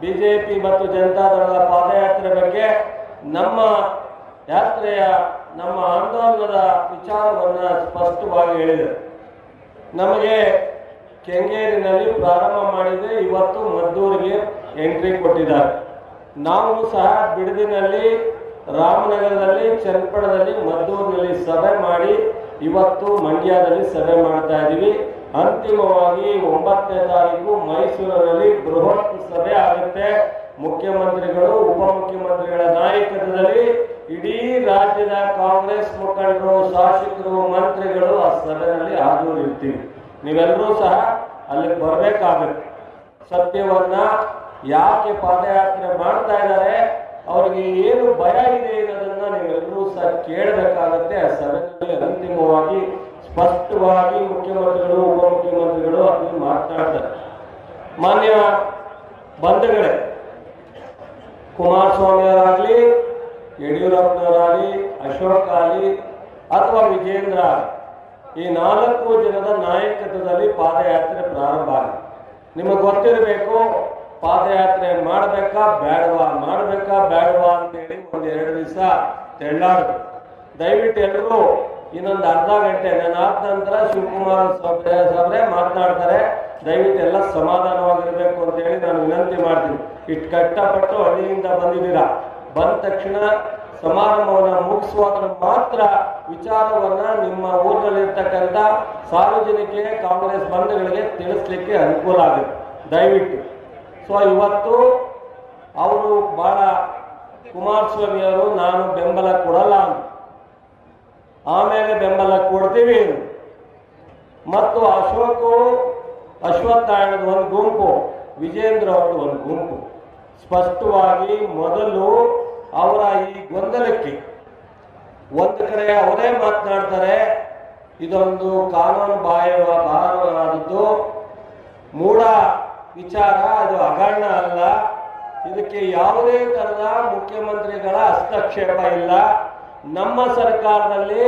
BJP ಮತ್ತು ಜನತಾದಳದ ಪಾದಯಾತ್ರೆ ಬಗ್ಗೆ ನಮ್ಮ ಯಾತ್ರೆಯ, ನಮ್ಮ ಆಂದೋಲನದ ವಿಚಾರವನ್ನು ಸ್ಪಷ್ಟವಾಗಿ ಹೇಳಿದರು. ನಮಗೆ ಕೆಂಗೇರಿನಲ್ಲಿ ಪ್ರಾರಂಭ ಮಾಡಿದೆ ಇವತ್ತು ಮದ್ದೂರಿಗೆ ಎಂಟ್ರಿ ಕೊಟ್ಟಿದ್ದಾರೆ. ನಾವು ಸಹ ಬಿಡದಿನಲ್ಲಿ, ರಾಮನಗರದಲ್ಲಿ, ಚನ್ನಪಟ್ಟಣದಲ್ಲಿ ಮದ್ದೂರಿನಲ್ಲಿ ಸಭೆ ಮಾಡಿ ಇವತ್ತು ಮಂಡ್ಯದಲ್ಲಿ ಸಭೆ ಮಾಡ್ತಾ ಇದ್ದೀವಿ. ಅಂತಿಮವಾಗಿ ಒಂಬತ್ತನೇ ತಾರೀಕು ಮೈಸೂರಿನಲ್ಲಿ ಬೃಹತ್ ಸಭೆ ಆಗುತ್ತೆ. ಮುಖ್ಯಮಂತ್ರಿಗಳು, ಉಪಮುಖ್ಯಮಂತ್ರಿಗಳ ನಾಯಕತ್ವದಲ್ಲಿ ಇಡೀ ರಾಜ್ಯದ ಕಾಂಗ್ರೆಸ್ ಮುಖಂಡರು, ಶಾಸಕರು, ಮಂತ್ರಿಗಳು ಆ ಸಭೆಯಲ್ಲಿ ಹಾಜರಿರ್ತೀವಿ ನೀವೆಲ್ಲರೂ ಸಹ ಅಲ್ಲಿಗೆ ಬರಬೇಕಾಗುತ್ತೆ. ಸತ್ಯವನ್ನ ಯಾಕೆ ಪಾದಯಾತ್ರೆ ಮಾಡ್ತಾ ಇದ್ದಾರೆ, ಅವರಿಗೆ ಏನು ಭಯ ಇದೆ ಅನ್ನೋದನ್ನ ನೀವೆಲ್ಲರೂ ಸಹ ಕೇಳಬೇಕಾಗತ್ತೆ. ಆ ಸಭೆಯಲ್ಲಿ ಅಂತಿಮವಾಗಿ ಸ್ಪಷ್ಟವಾಗಿ ಮುಖ್ಯಮಂತ್ರಿಗಳು, ಉಪಮುಖ್ಯಮಂತ್ರಿಗಳು ಅಲ್ಲಿ ಮಾತನಾಡ್ತಾರೆ ಮಾನ್ಯ ಬಂಧುಗಳೇ ಕುಮಾರಸ್ವಾಮಿ ಅವರಾಗಲಿ ಯಡಿಯೂರಪ್ಪನವರಾಗಲಿ, ಅಶೋಕ್ ಆಗಲಿ, ಅಥವಾ ವಿಜೇಂದ್ರ ಈ ನಾಲ್ಕು ಜನದ ನಾಯಕತ್ವದಲ್ಲಿ ಪಾದಯಾತ್ರೆ ಪ್ರಾರಂಭ ಆಗಿದೆ. ನಿಮಗೆ ಗೊತ್ತಿರಬೇಕು, ಪಾದಯಾತ್ರೆ ಮಾಡಬೇಕಾ, ಬೇಡವಾ ಮಾಡಬೇಕಾ, ಬೇಡವಾ ಅಂತೇಳಿ ಒಂದು ಎರಡು ದಿವಸ ತೆಳ್ಳಾಡ್ದು ದಯವಿಟ್ಟು ಎಲ್ಲರೂ ಇನ್ನೊಂದು ಅರ್ಧ ಗಂಟೆ ನನ್ನ ಆದ ನಂತರ ಶಿವಕುಮಾರ ಸಾಬ್ರೆ ಮಾತನಾಡ್ತಾರೆ. ದಯವಿಟ್ಟು ಎಲ್ಲ ಸಮಾಧಾನವಾಗಿರ್ಬೇಕು ಅಂತ ಹೇಳಿ ನಾನು ವಿನಂತಿ ಮಾಡ್ತೀನಿ. ಇಷ್ಟು ಕಷ್ಟಪಟ್ಟು ಹಳ್ಳಿಯಿಂದ ಬಂದಿದ್ದೀರಾ? ಬಂದ ತಕ್ಷಣ ಸಮಾರಂಭವನ್ನ ಮುಗಿಸುವಾಗ ಮಾತ್ರ ವಿಚಾರವನ್ನ ನಿಮ್ಮ ಊರಿನಲ್ಲಿರ್ತಕ್ಕಂಥ ಸಾರ್ವಜನಿಕ ಕಾಂಗ್ರೆಸ್ ಬಂಧುಗಳಿಗೆ ತಿಳಿಸ್ಲಿಕ್ಕೆ ಅನುಕೂಲ ಆಗುತ್ತೆ. ದಯವಿಟ್ಟು. ಸೊ ಇವತ್ತು ಅವರು ಬಹಳ ಕುಮಾರಸ್ವಾಮಿ ಅವರು ನಾನು ಬೆಂಬಲ ಕೊಡಲ್ಲ ಅಂತ. ಆಮೇಲೆ ಬೆಂಬಲ ಕೊಡ್ತೀವಿ. ಮತ್ತು ಅಶೋಕು ಅಶ್ವತ್ಥಾಯಣದ ಒಂದು ಗುಂಪು, ವಿಜೇಂದ್ರ ಅವ್ರದ್ದು ಒಂದು ಗುಂಪು. ಸ್ಪಷ್ಟವಾಗಿ ಮೊದಲು ಅವರ ಈ ಗೊಂದಲಕ್ಕೆ ಒಂದು ಕಡೆ ಅವರೇ ಮಾತನಾಡ್ತಾರೆ, ಇದೊಂದು ಕಾನೂನು ಬಾಹ್ಯ ಬಾಹ್ಯವಾದದ್ದು ಮೂಢ ವಿಚಾರ, ಅದು ಅಗಣ್ಯ ಅಲ್ಲ. ಇದಕ್ಕೆ ಯಾವುದೇ ತರಹದ ಮುಖ್ಯಮಂತ್ರಿಗಳ ಹಸ್ತಕ್ಷೇಪ ಇಲ್ಲ. ನಮ್ಮ ಸರ್ಕಾರದಲ್ಲಿ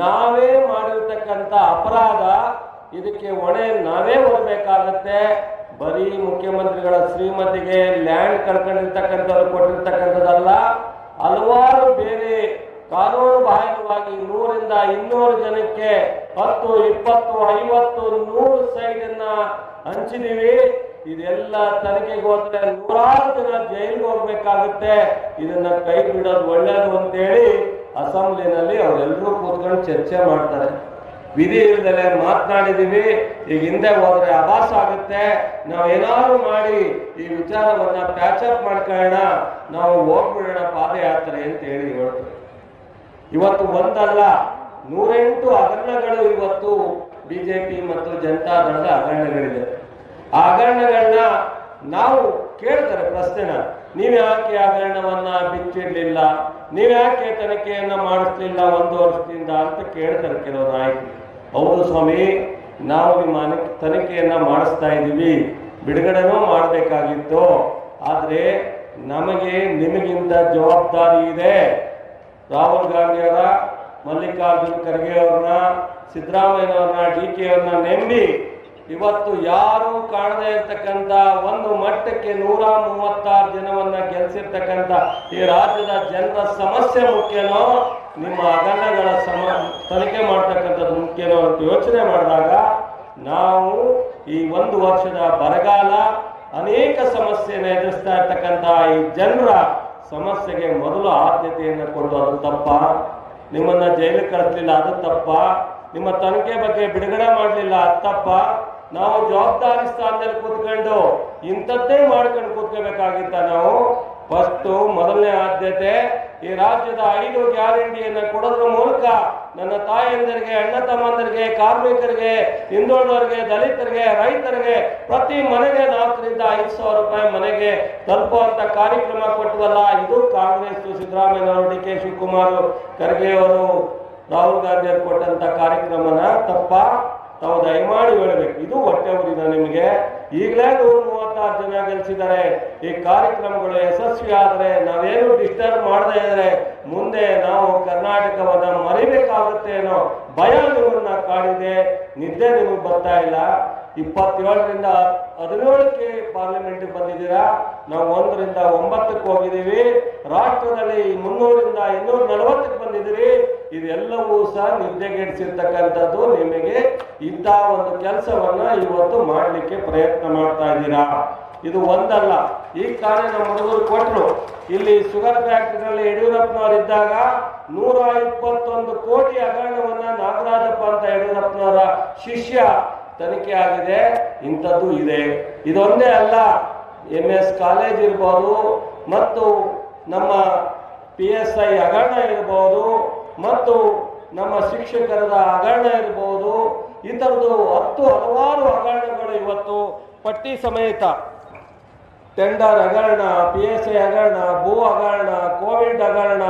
ನಾವೇ ಮಾಡಿರ್ತಕ್ಕಂಥ ಅಪರಾಧ, ಇದಕ್ಕೆ ಹೊಣೆ ನಾವೇ ಹೊರಬೇಕಾಗತ್ತೆ. ಬರೀ ಮುಖ್ಯಮಂತ್ರಿಗಳ ಶ್ರೀಮತಿಗೆ ಲ್ಯಾಂಡ್ ಕಳ್ಕೊಂಡಿರ್ತಕ್ಕಂಥವ್ರು ಕೊಟ್ಟಿರ್ತಕ್ಕಂಥದ್ದಲ್ಲ. ಹಲವಾರು ಬೇರೆ ಕಾನೂನು ಬಾಹಿರವಾಗಿ ನೂರಿಂದ ಇನ್ನೂರು ಜನಕ್ಕೆ ಹತ್ತು, ಇಪ್ಪತ್ತು, ಐವತ್ತು, ನೂರು ಸೈಡನ್ನ ಹಂಚಿದೀವಿ. ಇದೆಲ್ಲ ತನಿಖೆಗೆ ಹೋದ್ರೆ ನೂರಾರು ಜನ ಜೈಲಿಗೆ ಹೋಗ್ಬೇಕಾಗುತ್ತೆ. ಇದನ್ನ ಕೈ ಬಿಡೋದು ಒಳ್ಳೇದು ಅಂತೇಳಿ ಅಸೆಂಬ್ಲಿನಲ್ಲಿ ಅವರೆಲ್ಲರೂ ಕೂತ್ಕೊಂಡು ಚರ್ಚೆ ಮಾಡ್ತಾರೆ. ವಿಧಿ ಇಲ್ದಲೆ ಮಾತನಾಡಿದೀವಿ, ಈಗ ಹಿಂದೆ ಹೋದ್ರೆ ಆಭಾಸ ಆಗುತ್ತೆ. ನಾವು ಏನಾದ್ರು ಮಾಡಿ ಈ ವಿಚಾರವನ್ನ ಪ್ಯಾಚಪ್ ಮಾಡ್ಕೊಳ್ಳೋಣ, ನಾವು ಹೋಗ್ಬಿಡೋಣ ಪಾದಯಾತ್ರೆ ಅಂತ ಹೇಳಿ ಹೇಳ್ತಾರೆ. ಇವತ್ತು ಒಂದಲ್ಲ, ನೂರೆಂಟು ಹಗರಣಗಳು ಇವತ್ತು ಬಿಜೆಪಿ ಮತ್ತು ಜನತಾದಳದ ಹಗರಣಗಳಿದೆ. ಆ ಹಗರಣಗಳನ್ನ ನಾವು ಕೇಳ್ತಾರೆ ಪ್ರಶ್ನೆನ. ನೀವ್ ಯಾಕೆ ಹಗರಣವನ್ನ ಬಿಚ್ಚಿಡ್ಲಿಲ್ಲ? ನೀವ್ ಯಾಕೆ ತನಿಖೆಯನ್ನ ಮಾಡಿಸ್ಲಿಲ್ಲ ಒಂದು ವರ್ಷದಿಂದ ಅಂತ ಕೇಳ್ತಾರೆ ಕೆಲವು ನಾಯಕರು. ಹೌದು ಸ್ವಾಮಿ, ನಾವು ನಿಮ್ಮ ತನಿಖೆಯನ್ನ ಮಾಡಿಸ್ತಾ ಇದ್ದೀವಿ. ಬಿಡುಗಡೆನೂ ಮಾಡಬೇಕಾಗಿತ್ತು. ಆದರೆ ನಮಗೆ ನಿಮಗಿಂತ ಜವಾಬ್ದಾರಿ ಇದೆ. ರಾಹುಲ್ ಗಾಂಧಿಯವರ ಮಲ್ಲಿಕಾರ್ಜುನ್ ಖರ್ಗೆ ಅವ್ರನ್ನ ಸಿದ್ದರಾಮಯ್ಯನವ್ರನ್ನ ಡಿ ಕೆ ಅವ್ರನ್ನ ನೆಂಬಿ ಇವತ್ತು ಯಾರು ಕಾಣದೇ ಇರ್ತಕ್ಕಂಥ ಒಂದು ಮಟ್ಟಕ್ಕೆ ನೂರ ಮೂವತ್ತಾರು ಜನವನ್ನ ಗೆಲ್ಸಿರ್ತಕ್ಕಂಥ ಈ ರಾಜ್ಯದ ಜನರ ಸಮಸ್ಯೆ ಮುಖ್ಯನೋ, ನಿಮ್ಮ ಅಗಲಗಳ ಸಮ, ತನಿಖೆ ಮಾಡ್ತಕ್ಕಂಥದ್ದು ಮುಖ್ಯನೋ ಅಂತ ಯೋಚನೆ ಮಾಡಿದಾಗ ನಾವು ಈ ಒಂದು ವರ್ಷದ ಬರಗಾಲ ಅನೇಕ ಸಮಸ್ಯೆಯನ್ನು ಎದುರಿಸ್ತಾ ಇರ್ತಕ್ಕಂಥ ಈ ಜನರ ಸಮಸ್ಯೆಗೆ ಮೊದಲು ಆದ್ಯತೆಯನ್ನು ಕೊಡೋದು ತಪ್ಪ. ನಿಮ್ಮನ್ನ ಜೈಲಿಗೆ ಕಳಿಸ್ಲಿಲ್ಲ ಅದು ತಪ್ಪ. ನಿಮ್ಮ ತನಿಖೆ ಬಗ್ಗೆ ಬಿಡುಗಡೆ ಮಾಡಲಿಲ್ಲ ಅದು ತಪ್ಪ. ನಾವು ಜವಾಬ್ದಾರಿ ಸ್ಥಾನದಲ್ಲಿ ಕೂತ್ಕೊಂಡು ಇಂಥದ್ದೇ ಮಾಡ್ಕೊಂಡು ಕೂತ್ಕೋಬೇಕಾಗಿತ್ತ ನಾವು? ಫಸ್ಟ್ ಮೊದಲನೇ ಆದ್ಯತೆ, ಈ ರಾಜ್ಯದ ಐದು ಗ್ಯಾರಂಟಿಯನ್ನ ಕೊಡೋದ್ರ ಮೂಲಕ ನನ್ನ ತಾಯಿಯಂದರಿಗೆ ಅಣ್ಣ ತಮ್ಮಂದರಿಗೆ, ಕಾರ್ಮಿಕರಿಗೆ, ಹಿಂದುಳಿದವರಿಗೆ, ದಲಿತರಿಗೆ, ರೈತರಿಗೆ ಪ್ರತಿ ಮನೆಗೆ ನಾಲ್ಕರಿಂದ ಐದು ಸಾವಿರ ರೂಪಾಯಿ ಮನೆಗೆ ತಲುಪುವಂತ ಕಾರ್ಯಕ್ರಮ ಕೊಟ್ಟವಲ್ಲ, ಇದು ಕಾಂಗ್ರೆಸ್ ಸಿದ್ದರಾಮಯ್ಯನವರು, ಡಿ ಕೆ ಶಿವಕುಮಾರ್ ಖರ್ಗೆ ಅವರು, ರಾಹುಲ್ ಗಾಂಧಿ ಅವರು ಕೊಟ್ಟಂತ ಕಾರ್ಯಕ್ರಮನ ತಪ್ಪ? ತಾವು ದಯಮಾಡಿ ಹೇಳಬೇಕು, ಇದು ಹೊಟ್ಟೆ ಊರಿನ ನಿಮಗೆ. ಈಗಲೇ ನೂರ ಮೂವತ್ತಾರು ಜನ ಗೆಲ್ಸಿದ್ದಾರೆ. ಈ ಕಾರ್ಯಕ್ರಮಗಳು ಯಶಸ್ವಿ ಆದರೆ ನಾವೇನು ಡಿಸ್ಟರ್ಬ್ ಮಾಡದೇ ಇದ್ರೆ ಮುಂದೆ ನಾವು ಕರ್ನಾಟಕವನ್ನ ಮರಿಬೇಕಾಗುತ್ತೆ ಅನ್ನೋ ಭಯ ನಿಮ್ಮನ್ನ ಕಾಡಿದೆ. ನಿದ್ದೆ ನಿಮಗೆ ಬರ್ತಾ ಇಲ್ಲ. ಇಪ್ಪತ್ತೇಳರಿಂದ ಹದಿನೇಳಕ್ಕೆ ಪಾರ್ಲಿಮೆಂಟ್ಗೆ ಬಂದಿದ್ದೀರಾ? ನಾವು ಒಂದರಿಂದ ಒಂಬತ್ತಕ್ಕೆ ಹೋಗಿದ್ದೀವಿ. ರಾಷ್ಟ್ರದಲ್ಲಿ ಮುನ್ನೂರಿಂದ ಇನ್ನೂರ ನಲವತ್ತಕ್ಕೆ ಬಂದಿದ್ದೀರಿ. ಇದೆಲ್ಲವೂ ಸಹ ನಿದ್ದೆಗೆಡಿಸಿರ್ತಕ್ಕಂಥದ್ದು ನಿಮಗೆ ಇಂಥ ಒಂದು ಕೆಲಸವನ್ನ ಇವತ್ತು ಮಾಡಲಿಕ್ಕೆ ಪ್ರಯತ್ನ ಮಾಡ್ತಾ ಇದ್ದೀರಾ? ಇದು ಒಂದಲ್ಲ. ಈ ಕಾರ್ಯ ನಮ್ಮ ಹುಡುಗರು ಕೊಟ್ಟರು ಇಲ್ಲಿ ಶುಗರ್ ಫ್ಯಾಕ್ಟರಿನಲ್ಲಿ ಯಡಿಯೂರಪ್ಪನವರು ಇದ್ದಾಗ ನೂರ ಇಪ್ಪತ್ತೊಂದು ಕೋಟಿ ಹಗರಣವನ್ನ ನಾಗರಾಜಪ್ಪ ಅಂತ ಯಡಿಯೂರಪ್ಪನವರ ಶಿಷ್ಯ ತನಿಖೆ ಆಗಿದೆ, ಇಂಥದ್ದು ಇದೆ. ಇದೊಂದೇ ಅಲ್ಲ ಎಂ ಎಸ್ ಕಾಲೇಜ್ ಇರ್ಬೋದು, ಮತ್ತು ನಮ್ಮ ಪಿ ಎಸ್ ಐ ಹಗರಣ ಇರ್ಬೋದು, ಮತ್ತು ನಮ್ಮ ಶಿಕ್ಷಕರದ ಹಗರಣ ಇರ್ಬೋದು. ಈ ಥರದ್ದು ಹತ್ತು ಹಲವಾರು ಹಗರಣಗಳು ಇವತ್ತು ಪಟ್ಟಿ ಸಮೇತ. ಟೆಂಡರ್ ಹಗರಣ ಪಿ ಎಸ್ ಐ ಹಗರಣ, ಭೂ ಹಗರಣ, ಕೋವಿಡ್ ಹಗರಣ,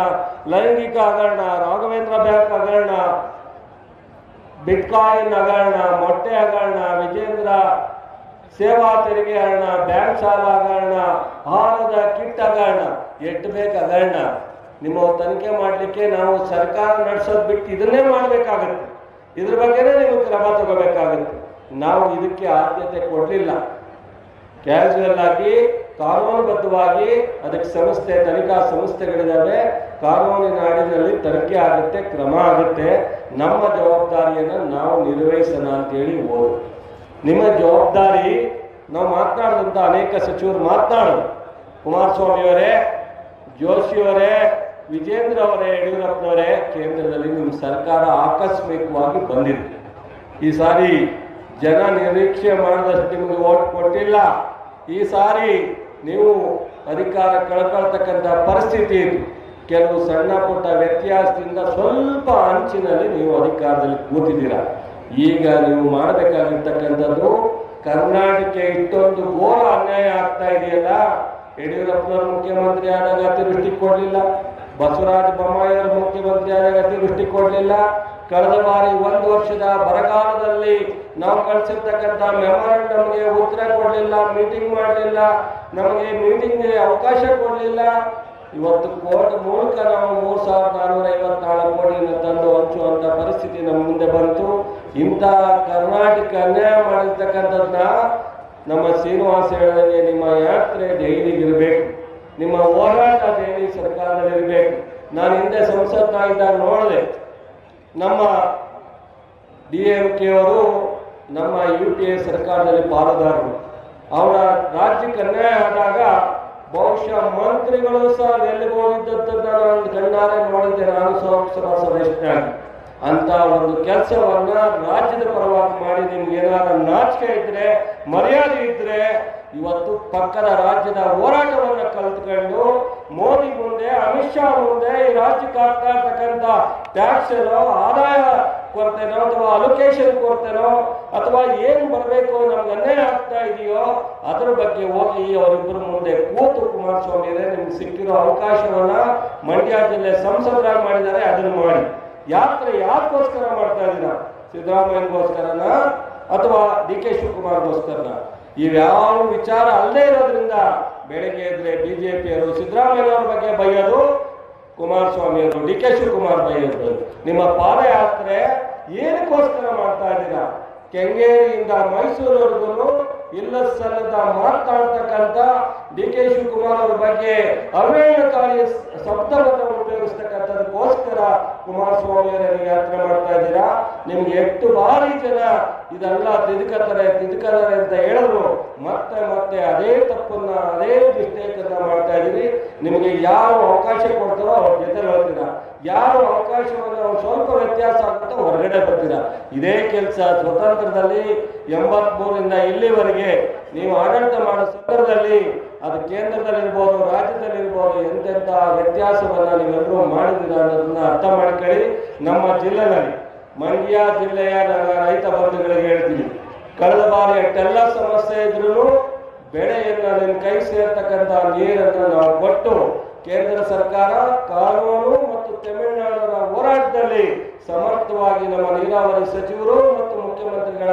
ಲೈಂಗಿಕ ಹಗರಣ, ರಾಘವೇಂದ್ರ ಬ್ಯಾಂಕ್ ಹಗರಣ ಬಿಟ್ಕಾಯಿನ್ ಹಗರಣ ಮೊಟ್ಟೆ ಹಗರಣ, ವಿಜೇಂದ್ರ ಸೇವಾ ತೆರಿಗೆ ಹಗರಣ, ಬ್ಯಾಂಕ್ ಸಾಲ ಹಗರಣ, ಆಹಾರದ ಕಿಟ್ ಹಗರಣ ಎಟ್ಟು ಬೇಕು ಹಗರಣ. ನಿಮ್ಮ ತನಿಖೆ ಮಾಡಲಿಕ್ಕೆ ನಾವು ಸರ್ಕಾರ ನಡೆಸೋದು ಬಿಟ್ಟು ಇದನ್ನೇ ಮಾಡಬೇಕಾಗುತ್ತೆ. ಇದ್ರ ಬಗ್ಗೆನೇ ನೀವು ಕ್ರಮ ತಗೋಬೇಕಾಗುತ್ತೆ. ನಾವು ಇದಕ್ಕೆ ಆದ್ಯತೆ ಕೊಡಲಿಲ್ಲ. ಕ್ಯಾಶುವಲ್ ಆಗಿ ಕಾನೂನುಬದ್ಧವಾಗಿ ಅದಕ್ಕೆ ಸಂಸ್ಥೆ, ತನಿಖಾ ಸಂಸ್ಥೆಗಳಿದ್ದಾವೆ. ಕಾನೂನಿನ ಅಡಿನಲ್ಲಿ ತನಿಖೆ ಆಗುತ್ತೆ, ಕ್ರಮ ಆಗುತ್ತೆ. ನಮ್ಮ ಜವಾಬ್ದಾರಿಯನ್ನು ನಾವು ನಿರ್ವಹಿಸೋಣ ಅಂತೇಳಿ ಓದು. ನಿಮ್ಮ ಜವಾಬ್ದಾರಿ, ನಾವು ಮಾತನಾಡಿದಂಥ ಅನೇಕ ಸಚಿವರು ಮಾತನಾಡೋದು ಕುಮಾರಸ್ವಾಮಿಯವರೇ ಜೋಶಿಯವರೇ ವಿಜೇಂದ್ರ ಅವರೇ, ಯಡಿಯೂರಪ್ಪನವರೇ, ಕೇಂದ್ರದಲ್ಲಿ ನಿಮ್ಮ ಸರ್ಕಾರ ಆಕಸ್ಮಿಕವಾಗಿ ಬಂದಿದೆ. ಈ ಸಾರಿ ಜನ ನಿರೀಕ್ಷೆ ಮಾಡಿದಷ್ಟು ನಿಮಗೆ ಓಟ್ ಕೊಟ್ಟಿಲ್ಲ. ಈ ಸಾರಿ ನೀವು ಅಧಿಕಾರ ಕಳ್ಕೊಳ್ತಕ್ಕಂಥ ಪರಿಸ್ಥಿತಿ ಇದು. ಕೆಲವು ಸಣ್ಣ ಪುಟ್ಟ ವ್ಯತ್ಯಾಸದಿಂದ ಸ್ವಲ್ಪ ಅಂಚಿನಲ್ಲಿ ನೀವು ಅಧಿಕಾರದಲ್ಲಿ ಕೂತಿದ್ದೀರಾ. ಈಗ ನೀವು ಮಾಡಬೇಕಾಗಿರ್ತಕ್ಕಂಥದ್ದು, ಕರ್ನಾಟಕ ಇಷ್ಟೊಂದು ಘೋರ ಅನ್ಯಾಯ ಆಗ್ತಾ ಇದೆಯಲ್ಲ ಯಡಿಯೂರಪ್ಪನ ಮುಖ್ಯಮಂತ್ರಿ ಆದಾಗ ಅತಿವೃಷ್ಟಿ ಕೊಡಲಿಲ್ಲ, ಬಸವರಾಜ ಬೊಮ್ಮಾಯಿಯವರು ಮುಖ್ಯಮಂತ್ರಿ ಆದಾಗ ಅತಿವೃಷ್ಟಿ ಕೊಡಲಿಲ್ಲ ಕಳೆದ ಬಾರಿ ಒಂದು ವರ್ಷದ ಬರಗಾಲದಲ್ಲಿ ನಾವು ಕಳಿಸಿರ್ತಕ್ಕಂಥ ಮೆಮೊರಾಂಡಮ್ಗೆ ಉತ್ತರ ಕೊಡಲಿಲ್ಲ ಮೀಟಿಂಗ್ ಮಾಡಲಿಲ್ಲ, ನಮಗೆ ಮೀಟಿಂಗ್ಗೆ ಅವಕಾಶ ಕೊಡಲಿಲ್ಲ. ಇವತ್ತು ಕೋರ್ಟ್ ಮೂಲಕ ನಾವು ಮೂರು ಸಾವಿರದ ನಾನ್ನೂರ ಐವತ್ನಾಲ್ಕು ಕೋಟಿಯನ್ನು ತಂದು ಹಂಚುವಂಥ ಪರಿಸ್ಥಿತಿ ನಮ್ಮ ಮುಂದೆ ಬಂತು. ಇಂಥ ಕರ್ನಾಟಕ ಅನ್ಯಾಯ ಮಾಡಿರ್ತಕ್ಕಂಥದ್ದನ್ನ ನಮ್ಮ ಶ್ರೀನಿವಾಸ ಹೇಳಿದಂಗೆ ನಿಮ್ಮ ಯಾತ್ರೆ ಡೈಲಿಗಿರಬೇಕು ನಿಮ್ಮ ಹೋರಾಟ ಡೈಲಿ ಸರ್ಕಾರದಲ್ಲಿ ಇರಬೇಕು ನಾನು ಹಿಂದೆ ಸಂಸತ್ನಾಗಿದ್ದಾಗ ನೋಡಿದೆ. ನಮ್ಮ ಡಿ ಎಂ ಕೆ ಅವರು ನಮ್ಮ ಯು ಪಿ ಎ ಸರ್ಕಾರದಲ್ಲಿ ಪಾಲುದಾರರು. ಅವರ ರಾಜ್ಯಕ್ಕೆ ಅನ್ಯಾಯ ಆದಾಗ ಬಹುಶಃ ಮಂತ್ರಿಗಳು ಸಹ ಎಲ್ಲಿಗೆ ನಾನು ಕಣ್ಣಾರೆ ನೋಡಿದ್ದೆ ನಾನು ಸಂಸದ ಸದಸ್ಯನಾಗಿ ಅಂತ ಒಂದು ಕೆಲಸವನ್ನ ರಾಜ್ಯದ ಪರವಾಗಿ ಮಾಡಿ ನಿಮ್ಗೆ ಏನಾದ್ರು ನಾಚಿಕೆ ಇದ್ರೆ, ಮರ್ಯಾದೆ ಇದ್ರೆ ಇವತ್ತು ಪಕ್ಕದ ರಾಜ್ಯದ ಹೋರಾಟವನ್ನ ಕಲ್ತ್ಕೊಂಡು ಮೋದಿ ಮುಂದೆ, ಅಮಿತ್ ಶಾ ಮುಂದೆ ಈ ರಾಜ್ಯಕ್ಕೆ ಆಗ್ತಾ ಇರ್ತಕ್ಕಂಥ ಟ್ಯಾಕ್ಸ್ ಏನೋ, ಆದಾಯ ಕೊರತೆನೋ, ಅಥವಾ ಅಲೋಕೇಶನ್ ಕೊರತೆನೋ, ಅಥವಾ ಏನ್ ಬರಬೇಕು ನಮ್ಗೆ ಅನ್ಯಾಯ ಆಗ್ತಾ ಇದೆಯೋ, ಅದ್ರ ಬಗ್ಗೆ ಹೋಗಿ ಅವರಿಬ್ಬರು ಮುಂದೆ ಕೂತು ಕುಮಾರಸ್ವಾಮಿ ನಿಮ್ಗೆ ಸಿಕ್ಕಿರೋ ಅವಕಾಶವನ್ನ ಮಂಡ್ಯ ಜಿಲ್ಲೆ ಸಂಸದರಾಗಿ ಮಾಡಿದ್ದಾರೆ, ಅದನ್ನ ಮಾಡಿ. ಯಾತ್ರೆ ಯಾಕೋಸ್ಕರ ಮಾಡ್ತಾ ಇದ್ದೀರಾ? ಸಿದ್ದರಾಮಯ್ಯಗೋಸ್ಕರನ, ಅಥವಾ ಡಿ ಕೆ ಶಿವಕುಮಾರ್ಗೋಸ್ಕರನ? ಇವ್ಯಾವ ವಿಚಾರ ಅಲ್ಲದೆ ಇರೋದ್ರಿಂದ ಬೆಳಗ್ಗೆ ಎದ್ರೆ ಬಿಜೆಪಿಯವರು ಸಿದ್ದರಾಮಯ್ಯವ್ರ ಬಗ್ಗೆ ಬೈಯೋದು ಕುಮಾರಸ್ವಾಮಿಯವರು, ಡಿ ಕೆ ಶಿವಕುಮಾರ್ ಬೈಯೋದು. ನಿಮ್ಮ ಪಾದಯಾತ್ರೆ ಏನಕ್ಕೋಸ್ಕರ ಮಾಡ್ತಾ ಇದ್ದೀರಾ? ಕೆಂಗೇರಿಯಿಂದ ಮೈಸೂರವರೆಗೂ ಇಲ್ಲ ಸಲ್ಲದ ಮಾತಾಡ್ತಕ್ಕಂಥ ಡಿ ಕೆ ಶಿವಕುಮಾರ್ ಅವ್ರ ಬಗ್ಗೆ ಅವೇಣಕಾರಿ ಶಬ್ದವನ್ನು ಉಪಯೋಗಿಸ್ತಕ್ಕಂಥದಕ್ಕೋಸ್ಕರ ಕುಮಾರಸ್ವಾಮಿ ಅವರನ್ನು ಯಾತ್ರೆ ಮಾಡ್ತಾ ಇದ್ದೀರಾ? ನಿಮ್ಗೆ ಎಷ್ಟು ಬಾರಿ ಜನ ಇದೆಲ್ಲ ತಿದ್ಕತಾರೆ ತಿದ್ಕತಾರೆ ಅಂತ ಹೇಳಿದ್ರು. ಮತ್ತೆ ಮತ್ತೆ ಅದೇ ತಪ್ಪನ್ನ, ಅದೇ ಮಿಸ್ಟೇಕ್ ಅನ್ನ ಮಾಡ್ತಾ ಇದೀರಿ ನಿಮಗೆ ಯಾವ ಅವಕಾಶ ಕೊಡ್ತಾರೋ ಅವ್ರ ಜೊತೆ ಹೋಗ್ತೀರಾ? ಯಾರು ಅವಕಾಶವನ್ನು ಅವ್ರು ಸ್ವಲ್ಪ ವ್ಯತ್ಯಾಸ ಅಂತ ಹೊರಗಡೆ ಬರ್ತೀರಾ? ಇದೇ ಕೆಲಸ ಸ್ವತಂತ್ರದಲ್ಲಿ ಎಂಬತ್ಮೂರಿಂದ ಇಲ್ಲಿವರೆಗೆ ನೀವು ಆಡಳಿತ ಮಾಡೋ ಸಂದರ್ಭದಲ್ಲಿ ಅದು ಕೇಂದ್ರದಲ್ಲಿರ್ಬೋದು, ರಾಜ್ಯದಲ್ಲಿರ್ಬೋದು ಎಂತೆಂತ ವ್ಯತ್ಯಾಸವನ್ನ ನೀವೆಲ್ಲರೂ ಮಾಡಿದ್ದೀರಾ ಅನ್ನೋದನ್ನ ಅರ್ಥ ಮಾಡ್ಕೊಳ್ಳಿ. ನಮ್ಮ ಜಿಲ್ಲೆನಲ್ಲಿ ಮಂಡ್ಯ ಜಿಲ್ಲೆಯ ರೈತ ಬಂಧುಗಳಿಗೆ ಹೇಳ್ತೀನಿ. ಕಳೆದ ಬಾರಿ ಅಷ್ಟೆಲ್ಲ ಸಮಸ್ಯೆ ಇದ್ರೂ ಬೆಳೆಯನ್ನ ನಿಮ್ಮ ಕೈ ಸೇರ್ತಕ್ಕಂತ ನೀರನ್ನು ನಾವು ಕೊಟ್ಟು ಕೇಂದ್ರ ಸರ್ಕಾರ ಕಾನೂನು ತಮಿಳುನಾಡಿನ ಹೋರಾಟದಲ್ಲಿ ಸಮರ್ಥವಾಗಿ ನಮ್ಮ ನೀರಾವರಿ ಸಚಿವರು ಮತ್ತು ಮುಖ್ಯಮಂತ್ರಿಗಳ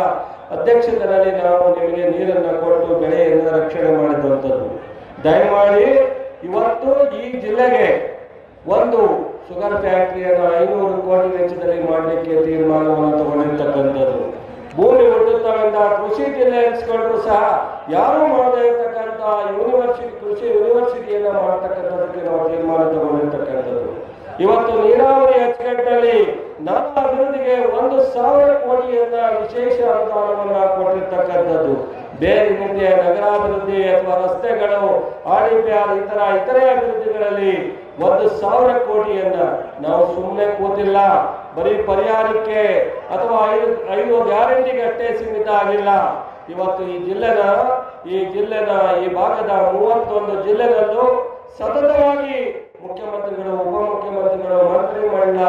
ಅಧ್ಯಕ್ಷತೆಯಲ್ಲಿ ನಾವು ನಿಮಗೆ ನೀರನ್ನು ಕೊಟ್ಟು ಬೆಳೆಯನ್ನು ರಕ್ಷಣೆ ಮಾಡಿದಂಥದ್ದು. ದಯಮಾಡಿ ಇವತ್ತು ಈ ಜಿಲ್ಲೆಗೆ ಒಂದು ಶುಗರ್ ಫ್ಯಾಕ್ಟರಿಯನ್ನು ಐನೂರು ಕೋಟಿ ವೆಚ್ಚದಲ್ಲಿ ಮಾಡಲಿಕ್ಕೆ ತೀರ್ಮಾನವನ್ನು ತಗೊಂಡಿರ್ತಕ್ಕಂಥದ್ದು. ಭೂಮಿ ಹುಟ್ಟುತ್ತವೆಂದ ಕೃಷಿ ಜಿಲ್ಲೆ ಎನಿಸ್ಕೊಂಡ್ರು ಸಹ ಯಾರು ಮಾಡದೇ ಇರ್ತಕ್ಕಂಥ ಯೂನಿವರ್ಸಿಟಿ ಕೃಷಿ ಯೂನಿವರ್ಸಿಟಿಯನ್ನು ಮಾಡತಕ್ಕಂಥದ್ದಕ್ಕೆ ನಾವು ತೀರ್ಮಾನ ತಗೊಂಡಿರ್ತಕ್ಕಂಥದ್ದು. ಇವತ್ತು ನೀರಾವರಿ ಅಚ್ಚುಕಟ್ಟಲ್ಲಿ ನಮ್ಮ ಅಭಿವೃದ್ಧಿಗೆ ಒಂದು ಸಾವಿರ ಕೋಟಿಯನ್ನ ವಿಶೇಷ ಅನುದಾನವನ್ನ ಕೊಟ್ಟಿರ್ತಕ್ಕಂಥದ್ದು. ಬೇರೆ ರೀತಿಯ ನಗರಾಭಿವೃದ್ಧಿ ಅಥವಾ ರಸ್ತೆಗಳು ಆಡಿಪಿಆರ್ ಇತರ ಇತರೆ ಅಭಿವೃದ್ಧಿಗಳಲ್ಲಿ ಒಂದು ಸಾವಿರ ಕೋಟಿಯನ್ನ ನಾವು ಸುಮ್ಮನೆ ಕೂತಿಲ್ಲ. ಬರೀ ಪರಿಹಾರಕ್ಕೆ ಅಥವಾ ಐದು ಐದು ಗ್ಯಾರಂಟಿಗೆ ಅಷ್ಟೇ ಸೀಮಿತ ಆಗಿಲ್ಲ. ಇವತ್ತು ಈ ಜಿಲ್ಲೆನ ಈ ಜಿಲ್ಲೆನ ಈ ಭಾಗದ ಮೂವತ್ತೊಂದು ಜಿಲ್ಲೆಗಳಲ್ಲೂ ಸತತವಾಗಿ ಮುಖ್ಯಮಂತ್ರಿಗಳು, ಉಪಮುಖ್ಯಮಂತ್ರಿಗಳು ಮಂತ್ರಿ ಮಂಡಲ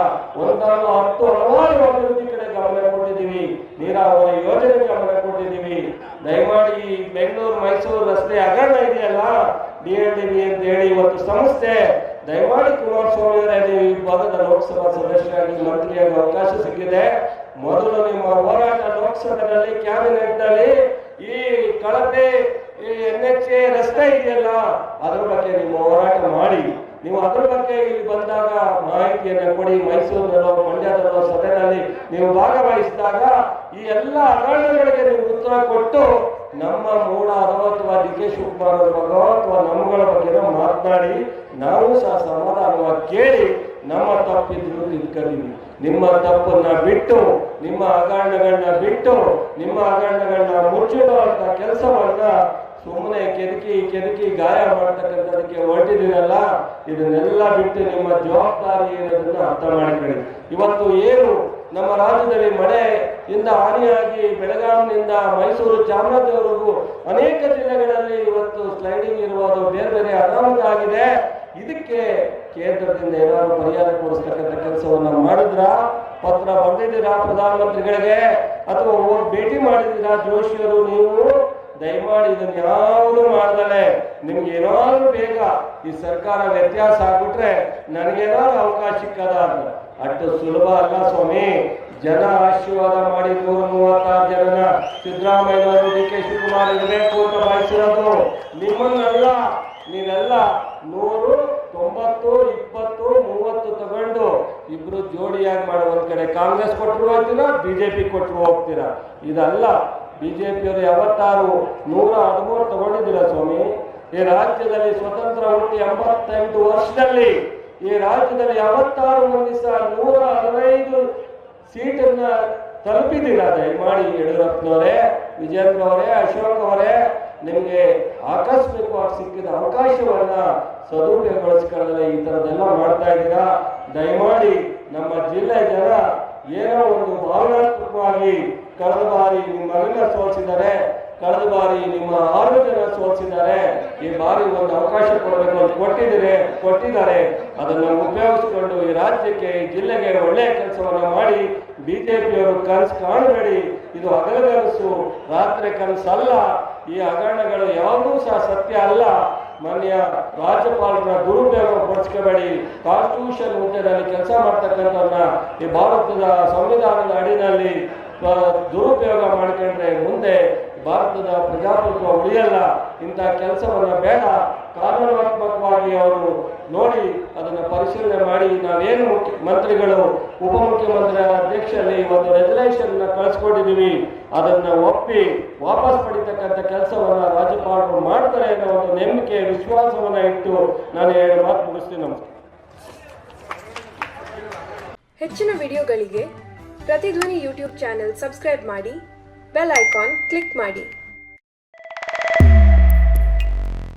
ಒಂದಾನು ಹತ್ತು ಹಲವಾರು ಅಭಿವೃದ್ಧಿ ಕಡೆ ಗಮನ ಕೊಟ್ಟಿದ್ದೀವಿ. ನೀರಾವರಿ ಯೋಜನೆ ಗಮನ ಕೊಟ್ಟಿದ್ದೀವಿ. ದಯಮಾಡಿ ಈ ಬೆಂಗಳೂರು, ಮೈಸೂರು ರಸ್ತೆ ಅಗಲ ಇದೆಯಲ್ಲ? ಡಿ ಬಿ ಅಂತ ಹೇಳಿ ಇವತ್ತು ಸಂಸ್ಥೆ ದಯಮಾಡಿ ಕುಮಾರಸ್ವಾಮಿ ಅವರೇ ಈ ಭಾಗದ ಲೋಕಸಭಾ ಸದಸ್ಯರಾಗಿ ಮಂತ್ರಿಯಾಗಿ ಅವಕಾಶ ಸಿಕ್ಕಿದೆ. ಮೊದಲು ನಿಮ್ಮ ಹೋರಾಟ ಲೋಕಸಭೆಯಲ್ಲಿ ಕ್ಯಾಬಿನೆಟ್ನಲ್ಲಿ ಈ ಕಳಪೆ ಈ ಎನ್ ಎಚ್ ಎ ರಸ್ತೆ ಇದೆಯಲ್ಲ ಅದ್ರ ಬಗ್ಗೆ ನೀವು ಹೋರಾಟ ಮಾಡಿ ನೀವು ಅದ್ರ ಬಗ್ಗೆ ಇಲ್ಲಿ ಬಂದಾಗ ಮಾಹಿತಿಯನ್ನು ಕೊಡಿ, ಮೈಸೂರಿನಲ್ಲೋ, ಮಂಡ್ಯದಲ್ಲೋ ಸಭೆಯಲ್ಲಿ ನೀವು ಭಾಗವಹಿಸಿದಾಗ ಈ ಎಲ್ಲ ಅರಣ್ಯಗಳಿಗೆ ನೀವು ಉತ್ತರ ಕೊಟ್ಟು ನಮ್ಮ ಮೂಲ ಅಥವಾ ಡಿ ಕೆ ಶಿವಕುಮಾರ್ ಬಗ್ಗೆ ಅಥವಾ ನಮ್ಮಗಳ ಬಗ್ಗೆ ಮಾತನಾಡಿ, ನಾವು ಸಹ ಸಮಾಧಾನವಾಗಿ ಕೇಳಿ ನಮ್ಮ ತಪ್ಪಿದ್ರು ತಿಳ್ಕೊಂಡಿವಿ ನಿಮ್ಮ ತಪ್ಪನ್ನ ಬಿಟ್ಟು, ನಿಮ್ಮ ಹಗರಣಗಳನ್ನ ಬಿಟ್ಟು, ನಿಮ್ಮ ಹಗರಣಗಳನ್ನ ಮುಚ್ಚಿಡುವಂತ ಕೆಲಸವನ್ನ ಸುಮ್ಮನೆ ಕೆದಕಿ ಕೆದಕಿ ಗಾಯ ಮಾಡ್ತಕ್ಕಂಥದಕ್ಕೆ ಹೊರಟಿದ್ದೀರಲ್ಲ, ಇದನ್ನೆಲ್ಲ ಬಿಟ್ಟು ನಿಮ್ಮ ಜವಾಬ್ದಾರಿ ಏನದನ್ನ ಅರ್ಥ ಮಾಡಿಕೊಳ್ಳಿ. ಇವತ್ತು ಏನು ನಮ್ಮ ರಾಜ್ಯದಲ್ಲಿ ಮಳೆ ಇಂದ ಹಾನಿಯಾಗಿ ಬೆಳಗಾವಿನಿಂದ ಮೈಸೂರು ಚಾಮರಾಜವರೆಗೂ ಅನೇಕ ಜಿಲ್ಲೆಗಳಲ್ಲಿ ಇವತ್ತು ಸ್ಲೈಡಿಂಗ್ ಇರುವುದು ಬೇರೆ ಬೇರೆ ಅನಾಹುತ ಆಗಿದೆ. ಇದಕ್ಕೆ ಕೇಂದ್ರದಿಂದ ಏನಾದ್ರು ಪರಿಹಾರ ಕೊಡಿಸ್ತಕ್ಕಂಥ ಕೆಲಸವನ್ನ ಮಾಡಿದ್ರ? ಪತ್ರ ಬರೆದಿದ್ದೀರಾ ಪ್ರಧಾನಮಂತ್ರಿಗಳಿಗೆ? ಅಥವಾ ಭೇಟಿ ಮಾಡಿದ್ದೀರಾ? ಜೋಶಿಯರು, ನೀವು? ದಯಮಾಡಿ ಇದನ್ನ ಯಾವುದು ಮಾಡ್ದಲೆ? ನಿಮ್ಗೆ ಏನಾದ್ರು ಬೇಗ ಈ ಸರ್ಕಾರ ವ್ಯತ್ಯಾಸ ಆಗ್ಬಿಟ್ರೆ ನನಗೇನಾದ್ರು ಅವಕಾಶ ಸಿಕ್ಕದ ಅಂತ. ಅಷ್ಟು ಸುಲಭ ಅಲ್ಲ ಸ್ವಾಮಿ. ಜನ ಆಶೀರ್ವಾದ ಮಾಡಿ ನೂರ ಮೂವತ್ತಾರು ಜನನ ಸಿದ್ದರಾಮಯ್ಯನವರು ಡಿ ಕೆ ಶಿವಕುಮಾರ್ ಇರಬೇಕು ಅಂತ ಬಯಸಿರೋದು ನಿಮ್ಮನ್ನೆಲ್ಲ ನೀವೆಲ್ಲ ನೂರು, ತೊಂಬತ್ತು, ಇಪ್ಪತ್ತು, ಮೂವತ್ತು ತಗೊಂಡು ಇಬ್ರು ಜೋಡಿಯಾಗಿ ಮಾಡೋ ಒಂದ್ ಕಡೆ ಕಾಂಗ್ರೆಸ್ ಕೊಟ್ಟರು ಹೋಗ್ತೀರಾ, ಬಿಜೆಪಿ ಕೊಟ್ಟರು ಹೋಗ್ತೀರಾ? ಇದಲ್ಲ ಬಿಜೆಪಿಯವರು ಎಂಬತ್ತಾರು ನೂರ ಹದಿಮೂರು ತಗೊಂಡಿದ್ದೀರ ಸ್ವಾಮಿ? ಈ ರಾಜ್ಯದಲ್ಲಿ ಸ್ವತಂತ್ರ ಹುಟ್ಟಿ ಎಂಬತ್ತೆಂಟು ವರ್ಷದಲ್ಲಿ ಈ ರಾಜ್ಯದಲ್ಲಿ ಯಾವತ್ತಾರು ಮಂದಿ ಸಹ ನೂರ ಹದಿನೈದು ಸೀಟನ್ನ ತಲುಪಿದ್ದೀರಾ? ದಯಮಾಡಿ ಯಡಿಯೂರಪ್ಪನವರೇ ವಿಜೇಂದ್ರ ಅವರೇ ಅಶೋಕ್ ಅವರೇ ನಿಮಗೆ ಆಕಸ್ಮಿಕವಾಗಿ ಸಿಕ್ಕಿದ ಅವಕಾಶವನ್ನ ಸದುಪಯೋಗಗೊಳಿಸ್ಕೊಳ್ಳದೆ ಈ ತರದೆಲ್ಲ ಮಾಡ್ತಾ ಇದ್ದೀರಾ? ದಯಮಾಡಿ ನಮ್ಮ ಜಿಲ್ಲೆ ಜನ ಏನೋ ಒಂದು ಭಾವನಾತ್ಮಕವಾಗಿ ಕಳೆದ ಬಾರಿ ನಿಮ್ಮ ಮಗನ ಸೋಲಿಸಿದ್ದಾರೆ, ಕಳೆದ ಬಾರಿ ನಿಮ್ಮ ಆರು ಜನ ಸೋಲಿಸಿದ್ದಾರೆ, ಈ ಬಾರಿ ಒಂದು ಅವಕಾಶ ಕೊಡಬೇಕು ಅಂತ ಕೊಟ್ಟಿದ್ದಾರೆ ಕೊಟ್ಟಿದ್ದಾರೆ. ಅದನ್ನು ಉಪಯೋಗಿಸಿಕೊಂಡು ಈ ರಾಜ್ಯಕ್ಕೆ, ಈ ಜಿಲ್ಲೆಗೆ ಒಳ್ಳೆಯ ಕೆಲಸವನ್ನು ಮಾಡಿ ಬಿಜೆಪಿಯವರು ಕನಸು ಕಾಣಬೇಡಿ. ಇದು ಹಗಲಗನಸು ರಾತ್ರಿ ಕನಸಲ್ಲ. ಈ ಹಗರಣಗಳು ಯಾವುದೂ ಸಹ ಸತ್ಯ ಅಲ್ಲ. ಮಾನ್ಯ ರಾಜ್ಯಪಾಲರ ದುರುಪಯೋಗ ಪಡಿಸ್ಕೋಬೇಡಿ. ಕಾನ್ಸ್ಟಿಟ್ಯೂಷನ್ ಹುದ್ದೆಯಲ್ಲಿ ಕೆಲಸ ಮಾಡ್ತಕ್ಕಂಥವ್ರನ್ನ ಈ ಭಾರತದ ಸಂವಿಧಾನದ ಅಡಿನಲ್ಲಿ ದುರುಪಯೋಗ ಮಾಡ್ಕೊಂಡ್ರೆ ಮುಂದೆ ಭಾರತದ ಪ್ರಜಾಪ್ರಭುತ್ವ ಉಳಿಯಲ್ಲ. ಇಂಥ ಕೆಲಸವನ್ನು ಬೇಡ. ಕಾನೂನಾತ್ಮಕವಾಗಿ ಅವರು ನೋಡಿ ಅದನ್ನು ಪರಿಶೀಲನೆ ಮಾಡಿ. ನಾವೇನು ಮುಖ್ಯ ಮಂತ್ರಿಗಳು, ಉಪಮುಖ್ಯಮಂತ್ರಿ ಅಧ್ಯಕ್ಷರಲ್ಲಿ ಒಂದು ರೆಸಲ್ಯೂಷನ್ ಕಳಿಸ್ಕೊಂಡಿದ್ದೀವಿ ಅದನ್ನು ಒಪ್ಪಿ ವಾಪಸ್ ಪಡಿತಕ್ಕಂಥ ಕೆಲಸವನ್ನ ರಾಜ್ಯಪಾಲರು ಮಾಡ್ತಾರೆ ಅನ್ನೋ ಒಂದು ನಂಬಿಕೆ, ವಿಶ್ವಾಸವನ್ನ ಇಟ್ಟು ನಾನು ಮಾತು ಮುಗಿಸ್ತೀನಿ. ನಮಸ್ಕಾರ. ಹೆಚ್ಚಿನ ವಿಡಿಯೋಗಳಿಗೆ ಪ್ರತಿಧ್ವನಿ ಯೂಟ್ಯೂಬ್ ಚಾನೆಲ್ ಸಬ್ಸ್ಕ್ರೈಬ್ ಮಾಡಿ, ಬೆಲ್ ಐಕಾನ್ ಕ್ಲಿಕ್ ಮಾಡಿ.